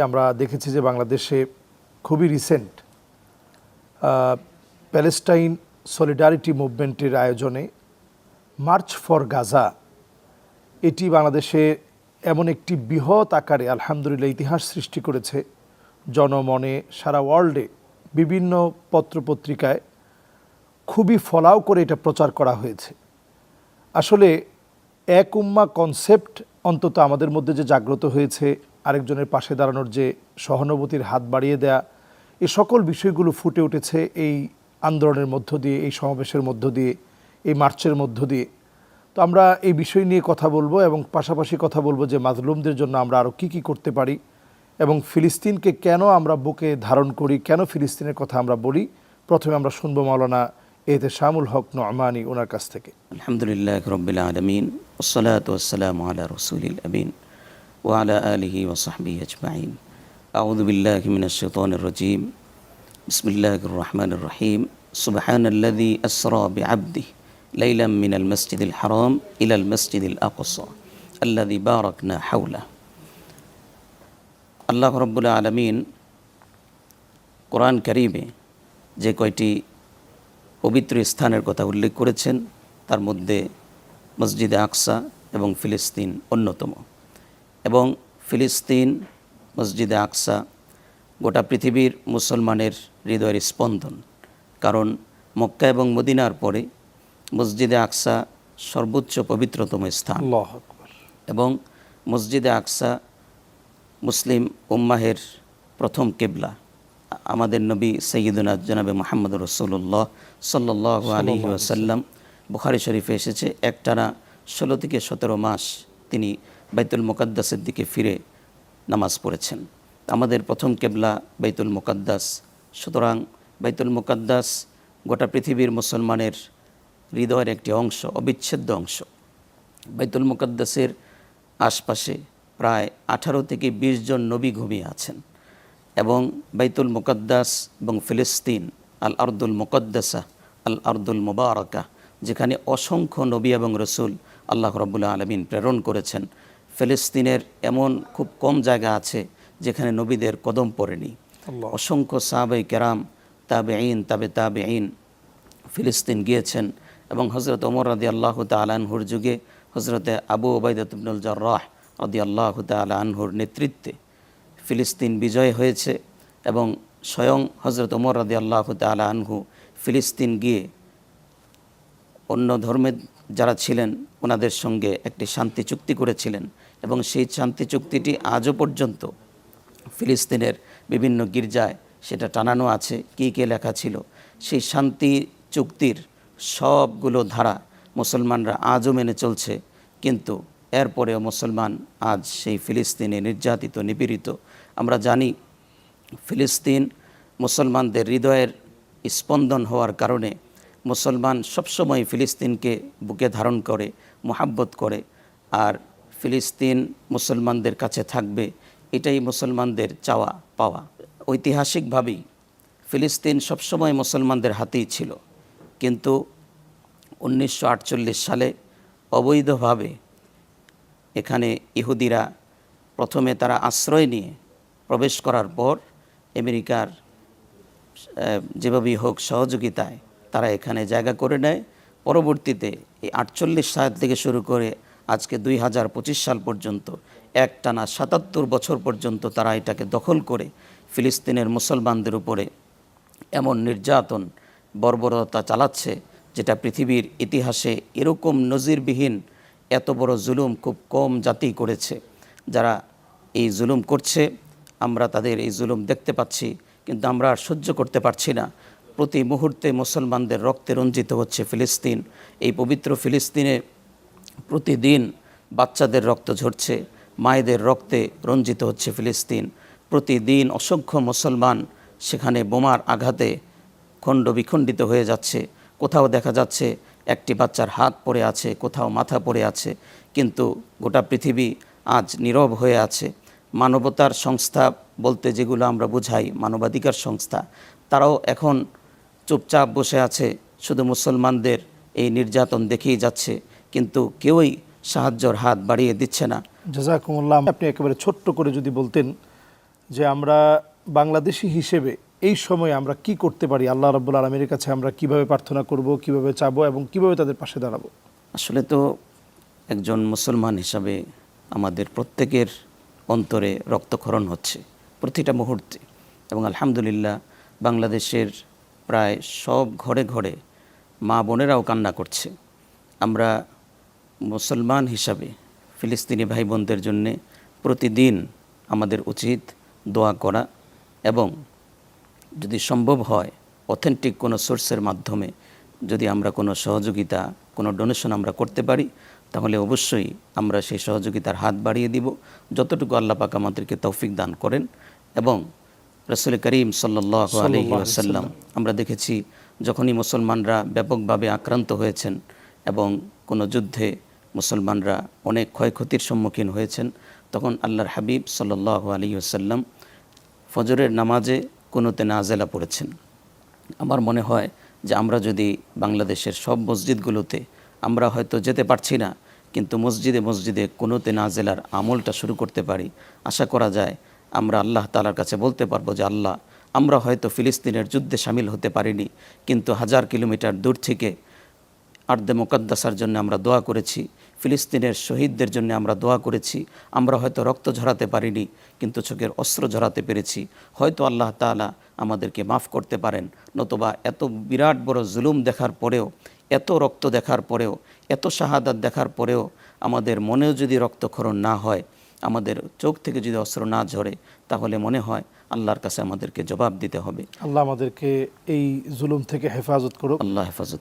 আমরা দেখেছি যে বাংলাদেশে খুবই রিসেন্ট প্যালেস্টাইন সলিডারিটি মুভমেন্টের আয়োজনে মার্চ ফর গাজা এটি বাংলাদেশে এমন একটি বৃহৎ আকারে আলহামদুলিল্লাহ ইতিহাস সৃষ্টি করেছে। জনমনে সারা ওয়ার্ল্ডে বিভিন্ন পত্রপত্রিকায় খুবই ফলাও করে এটা প্রচার করা হয়েছে। আসলে এক উম্মা কনসেপ্ট অন্তত আমাদের মধ্যে যে জাগ্রত হয়েছে আরেকজনের পাশে দাঁড়ানোর যে সহানুভূতির হাত বাড়িয়ে দেয়া, এ সকল বিষয়গুলো ফুটে উঠেছে এই আন্দোলনের মধ্য দিয়ে, এই সমাবেশের মধ্য দিয়ে, এই মার্চের মধ্য দিয়ে। তো আমরা এই বিষয় নিয়ে কথা বলব এবং পাশাপাশি কথা বলব যে মাজলুমদের জন্য আমরা আরও কী কী করতে পারি এবং ফিলিস্তিনকে কেন আমরা বুকে ধারণ করি, কেন ফিলিস্তিনের কথা আমরা বলি। প্রথমে আমরা শুনব মাওলানা এতে শামুল হক নোমানি ওনার কাছ থেকে। আলহামদুলিল্লাহ রবিলাম আলমিন ওসলাত ওসালাম আল্লাহ রসুলিল আমিন। الأمين وعلى آله وصحبه أجمعين أعوذ بالله من الشيطان الرجيم بسم الله الرحمن الرحيم سبحان الذي أسرى بعبده ليلا من المسجد الحرام إلى المسجد الأقصى الذي باركنا حوله আল্লাহ রব্বুল্লা আলমিন কোরআন করিমে যে কয়টি পবিত্র স্থানের কথা উল্লেখ করেছেন তার মধ্যে মসজিদে আকসা এবং ফিলিস্তিন অন্যতম এবং ফিলিস্তিন মসজিদে আকসা গোটা পৃথিবীর মুসলমানের হৃদয়ের স্পন্দন। কারণ মক্কা এবং মদিনার পরে মসজিদে আকসা সর্বোচ্চ পবিত্রতম স্থান। এবং মসজিদে আকসা মুসলিম উম্মাহের প্রথম কেবলা। আমাদের নবী সৈয়দুনা জনাবে মোহাম্মদ রসুল্লাহ সাল্লাহ আলী ওয়াসাল্লাম। বুখারি শরীফে এসেছে একটানা ষোলো থেকে সতেরো মাস তিনি বাইতুল মোকাদ্দাসের দিকে ফিরে নামাজ পড়েছেন। আমাদের প্রথম কেবলা বাইতুল মোকাদ্দাস। সুতরাং বাইতুল মোকাদ্দাস গোটা পৃথিবীর মুসলমানের হৃদয়ের একটি অংশ, অবিচ্ছেদ্য অংশ। বাইতুল মোকাদ্দাসের আশপাশে প্রায় আঠারো থেকে ২০ জন নবী ঘুমিয়ে আছেন এবং বাইতুল মোকাদ্দাস এবং ফিলিস্তিন, আল আর্দুল মুকদ্দাসা, আল আর্দুল মোবারকা, যেখানে অসংখ্য নবী এবং রসুল আল্লাহ রবুল্লা আলমিন প্রেরণ করেছেন ফিলিস্তিনের এমন খুব কম জায়গা আছে যেখানে নবীদের কদম পড়েনি। অসংখ্য সাহাবাই কেরাম তাবে আইন তাবে তাবে আইন ফিলিস্তিন গিয়েছেন এবং হজরত ওমর রাদি আল্লাহ তালানহুর যুগে হজরতে আবু ওবায়দুল জর্রাহ রদি আল্লাহ তালানহুর নেতৃত্বে ফিলিস্তিন বিজয় হয়েছে এবং স্বয়ং হজরত ওমর রাদি আল্লাহ তালানহু ফিলিস্তিন গিয়ে অন্য ধর্মের যারা ছিলেন ওনাদের সঙ্গে একটি শান্তি চুক্তি করেছিলেন। এবং সেই শান্তি চুক্তিটি আজও পর্যন্ত ফিলিস্তিনের বিভিন্ন গির্জায় সেটা টানানো আছে, কী কী লেখা ছিল। সেই শান্তি চুক্তির সবগুলো ধারা মুসলমানরা আজও মেনে চলছে, কিন্তু এরপরেও মুসলমান আজ সেই ফিলিস্তিনে নির্যাতিত, নিপীড়িত। আমরা জানি ফিলিস্তিন মুসলমানদের হৃদয়ের স্পন্দন হওয়ার কারণে মুসলমান সবসময় ফিলিস্তিনকে বুকে ধারণ করে, মোহাব্বত করে। আর ফিলিস্তিন মুসলমানদের কাছে থাকবে, এটাই মুসলমানদের চাওয়া, পাওয়া। ঐতিহাসিকভাবেই ফিলিস্তিন সবসময় মুসলমানদের হাতেই ছিল। কিন্তু উনিশশো আটচল্লিশ সালে অবৈধভাবে এখানে ইহুদিরা প্রথমে তারা আশ্রয় নিয়ে প্রবেশ করার পর আমেরিকার যেভাবেই হোক সহযোগিতায় তারা এখানে জায়গা করে নেয়। পরবর্তীতে এই আটচল্লিশ সাল থেকে শুরু করে আজকে দুই হাজার পঁচিশ সাল পর্যন্ত, একটানা সাতাত্তর বছর পর্যন্ত তারা এটাকে দখল করে ফিলিস্তিনের মুসলমানদের উপরে এমন নির্যাতন, বর্বরতা চালাচ্ছে যেটা পৃথিবীর ইতিহাসে এরকম নজিরবিহীন এত বড় জুলুম খুব কম জাতি করেছে। যারা এই জুলুম করছে, আমরা তাদের এই জুলুম দেখতে পাচ্ছি, কিন্তু আমরা আর সহ্য করতে পারছি না। প্রতি মুহূর্তে মুসলমানদের রক্তে রঞ্জিত হচ্ছে ফিলিস্তিন। এই পবিত্র ফিলিস্তিনে প্রতিদিন বাচ্চাদের রক্ত ঝরছে, মায়েদের রক্তে রঞ্জিত হচ্ছে ফিলিস্তিন। প্রতিদিন অসংখ্য মুসলমান সেখানে বোমার আঘাতে খণ্ড বিখণ্ডিত হয়ে যাচ্ছে। কোথাও দেখা যাচ্ছে একটি বাচ্চার হাত পড়ে আছে, কোথাও মাথা পড়ে আছে, কিন্তু গোটা পৃথিবী আজ নীরব হয়ে আছে। মানবতার সংস্থা বলতে যেগুলো আমরা বুঝাই, মানবাধিকার সংস্থা, তারাও এখন চুপচাপ বসে আছে, শুধু মুসলমানদের এই নির্যাতন দেখেই যাচ্ছে। কিন্তু কেউই সাহায্যর হাত বাড়িয়ে দিচ্ছে না। জাজাকুমুল্লাহ আপনি একেবারে ছোট্ট করে যদি বলতেন যে আমরা বাংলাদেশি হিসেবে এই সময় আমরা কি করতে পারি আল্লাহ রাব্বুল আলমীর কাছে আমরা কীভাবে প্রার্থনা করব কীভাবে চাবো এবং কীভাবে তাদের পাশে দাঁড়াবো? আসলে তো একজন মুসলমান হিসাবে আমাদের প্রত্যেকের অন্তরে রক্তক্ষরণ হচ্ছে প্রতিটা মুহূর্তে। এবং আলহামদুলিল্লাহ বাংলাদেশের প্রায় সব ঘরে ঘরে মা বোনেরাও কান্না করছে। আমরা মুসলমান হিসাবে ফিলিস্তিনি ভাই বোনদের জন্যে প্রতিদিন আমাদের উচিত দোয়া করা এবং যদি সম্ভব হয় অথেন্টিক কোনো সোর্সের মাধ্যমে যদি আমরা কোনো সহযোগিতা কোনো ডোনেশন আমরা করতে পারি তাহলে অবশ্যই আমরা সেই সহযোগিতার হাত বাড়িয়ে দিব। যতটুকু আল্লাহ পাক আমাদেরকে তৌফিক দান করেন এবং রসুল করিম সাল্লাহ আলহি আসাল্লাম আমরা দেখেছি যখনই মুসলমানরা ব্যাপকভাবে আক্রান্ত হয়েছেন এবং কোনো যুদ্ধে মুসলমানরা অনেক ক্ষয়ক্ষতির সম্মুখীন হয়েছেন। তখন আল্লাহর হাবিব সাল্লাহ আলী আসাল্লাম ফজরের নামাজে কোনোতে নাজেলা পড়েছেন। আমার মনে হয় যে আমরা যদি বাংলাদেশের সব মসজিদগুলোতে, আমরা হয়তো যেতে পারছি না, কিন্তু মসজিদে মসজিদে কোনোতে নাজেলার আমলটা শুরু করতে পারি। আশা করা যায় আমরা আল্লাহ তালার কাছে বলতে পারব যে, আল্লাহ, আমরা হয়তো ফিলিস্তিনের যুদ্ধে সামিল হতে পারিনি, কিন্তু হাজার কিলোমিটার দূর থেকে আর্দে মোকাদ্দাসার জন্য আমরা দোয়া করেছি ফিলিস্তিনের শহীদদের জন্য আমরা দোয়া করেছি আমরা হয়তো রক্ত ঝরাতে পারিনি কিন্তু চোখের অস্ত্র ঝরাতে পেরেছি হয়তো আল্লাহ তাআলা আমাদেরকে মাফ করতে পারেন নতুবা এত বিরাট বড় জুলুম দেখার পরেও এত রক্ত দেখার পরেও এত শাহাদাত দেখার পরেও আমাদের মনেও যদি রক্তক্ষরণ না হয় আমাদের চোখ থেকে যদি অস্ত্র না ঝরে তাহলে মনে হয় আল্লাহর কাছে আমাদেরকে জবাব দিতে হবে। আল্লাহ আমাদেরকে এই জুলুম থেকে হেফাজত করুক। আল্লাহ হেফাজত